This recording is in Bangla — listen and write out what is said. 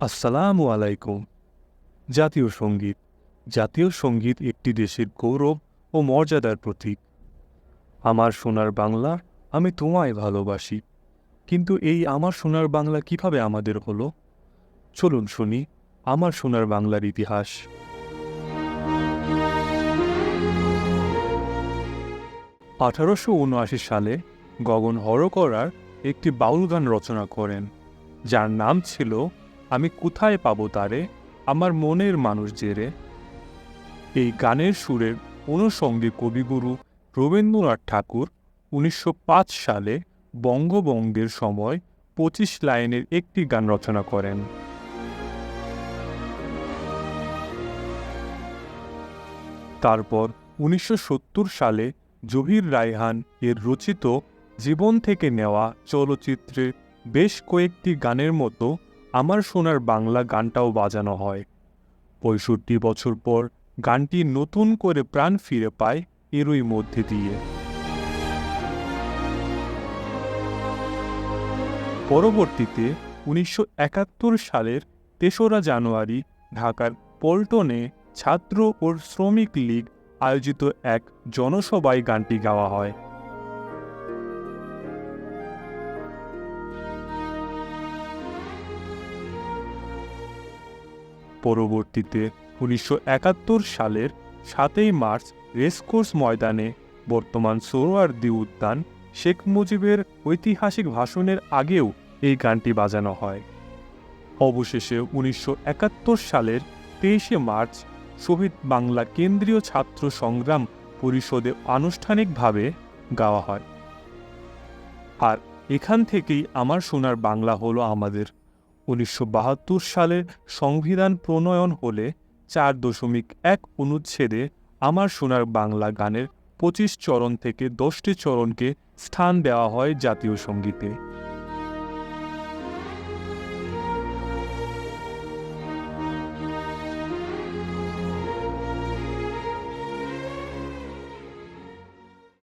আসসালামু আলাইকুম। জাতীয় সংগীত। জাতীয় সংগীত একটি দেশের গৌরব ও মর্যাদার প্রতীক। আমার সোনার বাংলা আমি তোমায় ভালোবাসি। কিন্তু এই আমার সোনার বাংলা কীভাবে আমাদের হলো? চলুন শুনি আমার সোনার বাংলার ইতিহাস। আঠারোশো উনআশি সালে গগন হরকরার একটি বাউল গান রচনা করেন, যার নাম ছিল আমি কোথায় পাবো তারে? আমার মনের মানুষ জেরে এই গানের সুরের অনুষঙ্গে কবিগুরু রবীন্দ্রনাথ ঠাকুর উনিশশো পাঁচ সালে বঙ্গবঙ্গের সময় পঁচিশ লাইনের একটি গান রচনা করেন। তারপর উনিশশো সত্তর সালে জহির রায়হান এর রচিত জীবন থেকে নেওয়া চলচ্চিত্রে বেশ কয়েকটি গানের মতো আমার সোনার বাংলা গানটাও বাজানো হয়। পঁয়ষট্টি বছর পর গানটি নতুন করে প্রাণ ফিরে পায় এরই মধ্যে দিয়ে। পরবর্তীতে উনিশশো একাত্তর সালের তেসরা জানুয়ারি ঢাকার পল্টনে ছাত্র ও শ্রমিক লীগ আয়োজিত এক জনসভায় গানটি গাওয়া হয়। পরবর্তীতে উনিশশো একাত্তর সালের সাতই মার্চ রেসকোর্স ময়দানে বর্তমান সোহরাওয়ার্দী উদ্যান শেখ মুজিবের ঐতিহাসিক ভাষণের আগেও এই গানটি বাজানো হয়। অবশেষে উনিশশো একাত্তর সালের তেইশে মার্চ শহীদ বাংলা কেন্দ্রীয় ছাত্র সংগ্রাম পরিষদে আনুষ্ঠানিকভাবে গাওয়া হয়। আর এখান থেকেই আমার সোনার বাংলা হলো আমাদের উনিশশো বাহাত্তর সালে সংবিধান প্রণয়ন হলে চার দশমিক এক অনুচ্ছেদে আমার সোনার বাংলা গানের পঁচিশ চরণ থেকে দশটি চরণকে স্থান দেওয়া হয় জাতীয় সঙ্গীতে।